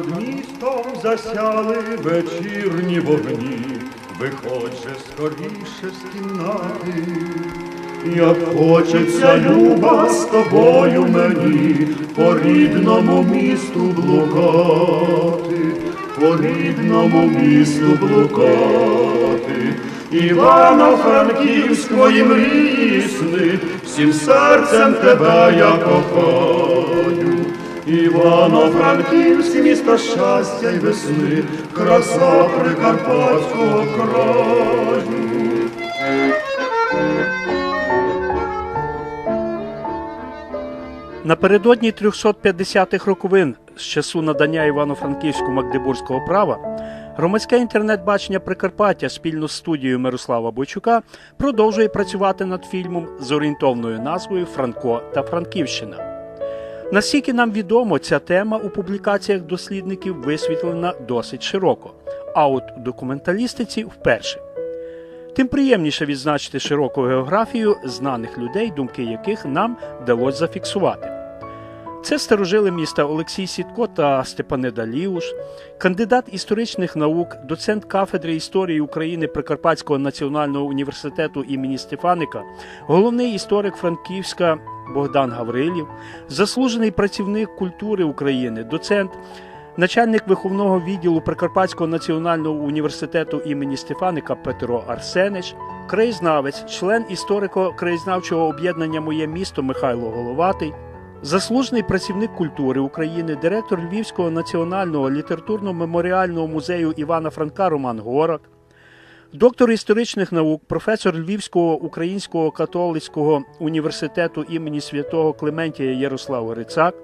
містом засяли вечірні вогні, виходь же скоріше з кімнати. Як хочеться, люба, з тобою мені по рідному місту блукати, по рідному місту блукати. Івано-Франківської мрії сни, всім серцем тебе я кохаю. Івано-Франківське місто щастя й весни, краса прикарпатського краю. Напередодні 350-х роковин з часу надання Івано-Франківську Магдебурзького права громадське інтернет-бачення Прикарпаття спільно з студією Мирослава Бойчука продовжує працювати над фільмом з орієнтовною назвою Франко та Франківщина. Наскільки нам відомо, ця тема у публікаціях дослідників висвітлена досить широко, а от у документалістиці вперше. Тим приємніше відзначити широку географію знаних людей, думки яких нам вдалося зафіксувати. Це старожили міста Олексій Сітко та Степанида Ліуш, кандидат історичних наук, доцент кафедри історії України Прикарпатського національного університету імені Стефаника, головний історик Франківська Богдан Гаврилів, заслужений працівник культури України, доцент начальник виховного відділу Прикарпатського національного університету імені Стефаника Петро Арсенич, краєзнавець, член історико-краєзнавчого об'єднання Моє місто Михайло Головатий, заслужений працівник культури України, директор Львівського національного літературно-меморіального музею Івана Франка Роман Горак, доктор історичних наук, професор Львівського українського католицького університету імені святого Клементія Ярослав Грицак,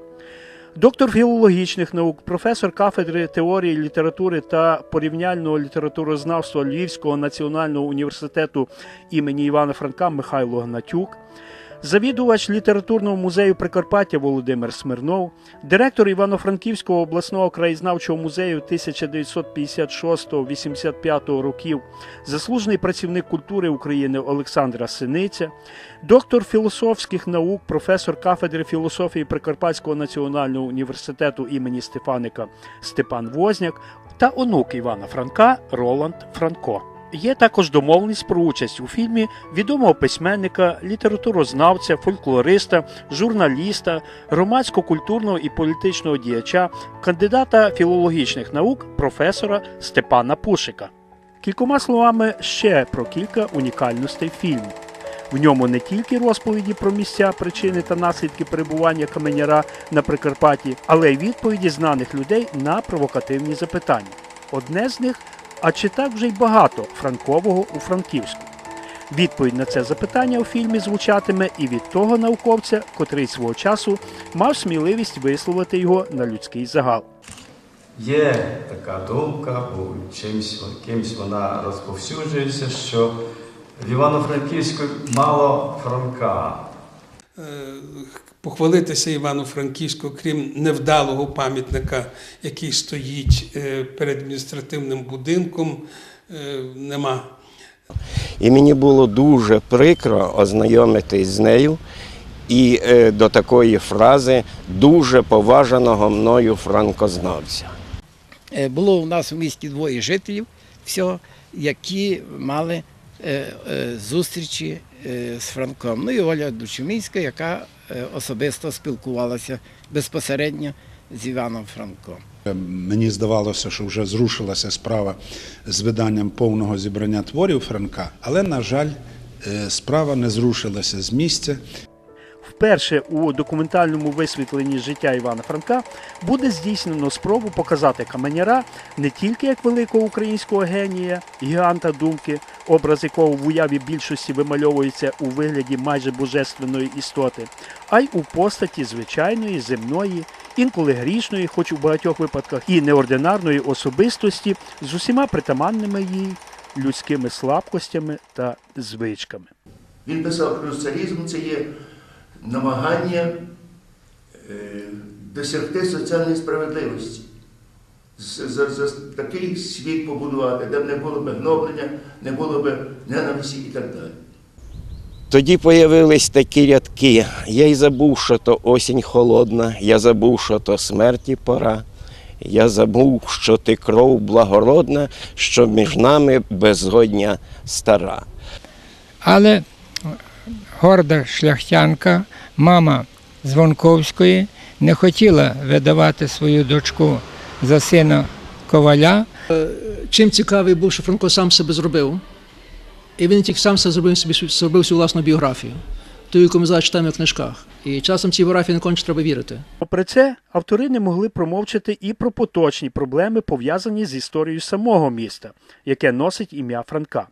доктор філологічних наук, професор кафедри теорії літератури та порівняльного літературознавства Львівського національного університету імені Івана Франка Михайло Гнатюк, завідувач літературного музею Прикарпаття Володимир Смирнов, директор Івано-Франківського обласного краєзнавчого музею 1956-85 років, заслужений працівник культури України Олександра Синиця, доктор філософських наук, професор кафедри філософії Прикарпатського національного університету імені Стефаника Степан Возняк та онук Івана Франка Роланд Франко. Є також домовленість про участь у фільмі відомого письменника, літературознавця, фольклориста, журналіста, громадсько-культурного і політичного діяча, кандидата філологічних наук, професора Степана Пушика. Кількома словами ще про кілька унікальностей фільму. В ньому не тільки розповіді про місця, причини та наслідки перебування каменяра на Прикарпатті, але й відповіді знаних людей на провокативні запитання. Одне з них а чи так вже й багато Франкового у Франківську? Відповідь на це запитання у фільмі звучатиме і від того науковця, котрий свого часу мав сміливість висловити його на людський загал. Є така думка, у чимсь, кимсь вона розповсюджується, що в Івано-Франківську мало Франка. Похвалитися Івано-Франківську, крім невдалого пам'ятника, який стоїть е, перед адміністративним будинком, е, нема. І мені було дуже прикро ознайомитись з нею і е, до такої фрази дуже поважаного мною франкознавця. Було у нас у місті двоє жителів, всього, які мали зустрічі е, з Франком. Ну і Оля Дучумінська, яка е, особисто спілкувалася безпосередньо з Іваном Франком. Мені здавалося, що вже зрушилася справа з виданням повного зібрання творів Франка, але, на жаль, е, справа не зрушилася з місця. Вперше у документальному висвітленні життя Івана Франка буде здійснено спробу показати каменяра не тільки як великого українського генія, гіганта думки, образ якого в уяві більшості вимальовується у вигляді майже божественної істоти, а й у постаті звичайної земної, інколи грішної, хоч у багатьох випадках і неординарної особистості з усіма притаманними їй людськими слабкостями та звичками. Він писав, що соціалізм це є намагання е, досягти соціальної справедливості. За, за такий світ побудувати, де б не було б гноблення, не було б ненависті і так далі. Тоді появились такі рядки. Я й забув, що то осінь холодна, я забув, що то смерті пора. Я забув, що ти кров благородна, що між нами безгодня стара. Але горда шляхтянка, мама Звонковської, не хотіла видавати свою дочку за сина коваля. чим цікавий був, що Франко сам себе зробив. І він тільки сам себе зробив собі зробив свою власну біографію, ту, яку ми зараз читаємо в книжках. І часом цій біографії не конче треба вірити. Попри це, автори не могли промовчати і про поточні проблеми, пов'язані з історією самого міста, яке носить ім'я Франка.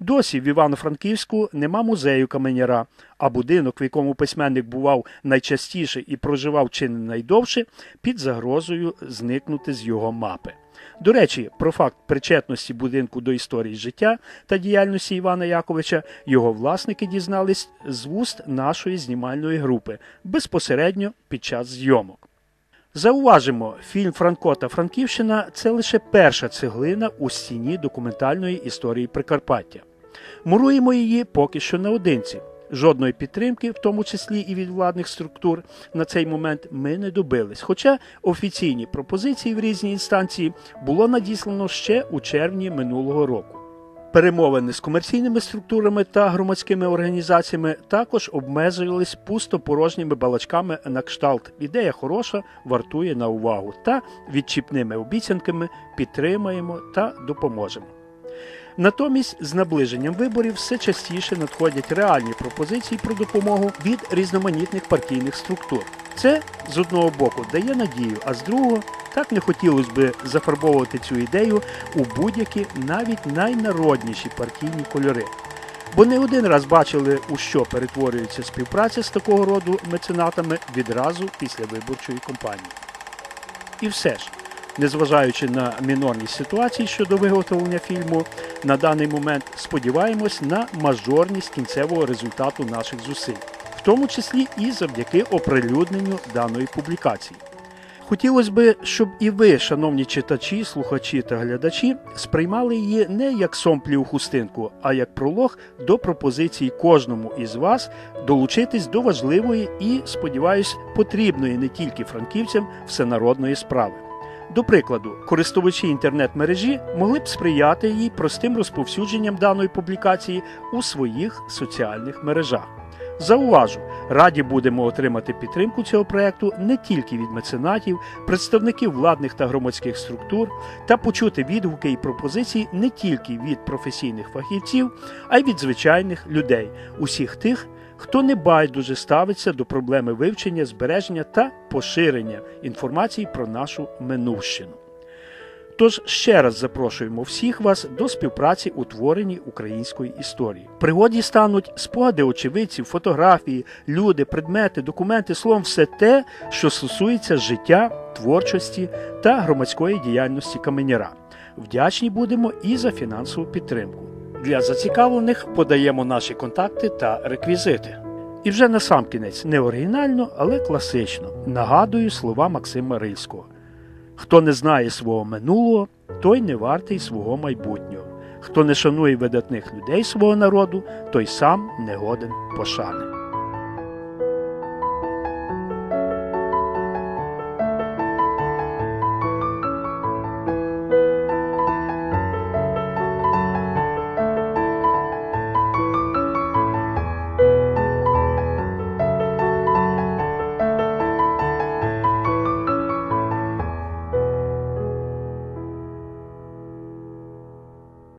Досі в Івано-Франківську нема музею каменяра, а будинок, в якому письменник бував найчастіше і проживав чи не найдовше, під загрозою зникнути з його мапи. До речі, про факт причетності будинку до історії життя та діяльності Івана Яковича його власники дізнались з вуст нашої знімальної групи безпосередньо під час зйомок. Зауважимо, фільм Франко та Франківщина це лише перша цеглина у стіні документальної історії Прикарпаття. Муруємо її поки що наодинці. Жодної підтримки, в тому числі і від владних структур, на цей момент ми не добились. Хоча офіційні пропозиції в різні інстанції було надіслано ще у червні минулого року. Перемовини з комерційними структурами та громадськими організаціями також обмежувались пустопорожніми балачками на кшталт ідея хороша, вартує на увагу та відчіпними обіцянками підтримаємо та допоможемо. Натомість з наближенням виборів все частіше надходять реальні пропозиції про допомогу від різноманітних партійних структур. Це з одного боку дає надію, а з другого так не хотілося би зафарбовувати цю ідею у будь-які навіть найнародніші партійні кольори. Бо не один раз бачили, у що перетворюється співпраця з такого роду меценатами відразу після виборчої кампанії. І все ж, незважаючи на мінорність ситуації щодо виготовлення фільму, на даний момент сподіваємось на мажорність кінцевого результату наших зусиль, в тому числі і завдяки оприлюдненню даної публікації. Хотілося би, щоб і ви, шановні читачі, слухачі та глядачі, сприймали її не як сомплі у хустинку, а як пролог до пропозиції кожному із вас долучитись до важливої і, сподіваюсь, потрібної не тільки франківцям всенародної справи. До прикладу, користувачі інтернет-мережі могли б сприяти їй простим розповсюдженням даної публікації у своїх соціальних мережах. Зауважу, раді будемо отримати підтримку цього проекту не тільки від меценатів, представників владних та громадських структур, та почути відгуки і пропозиції не тільки від професійних фахівців, а й від звичайних людей, усіх тих, хто не байдуже ставиться до проблеми вивчення, збереження та поширення інформації про нашу минувщину. Тож ще раз запрошуємо всіх вас до співпраці у творенні української історії. Пригоді стануть спогади очевидців, фотографії, люди, предмети, документи, словом, все те, що стосується життя, творчості та громадської діяльності каменяра. Вдячні будемо і за фінансову підтримку. Для зацікавлених подаємо наші контакти та реквізити. І вже на сам кінець не оригінально, але класично. Нагадую слова Максима Рильського. Хто не знає свого минулого, той не вартий свого майбутнього. Хто не шанує видатних людей свого народу, той сам не годен пошани.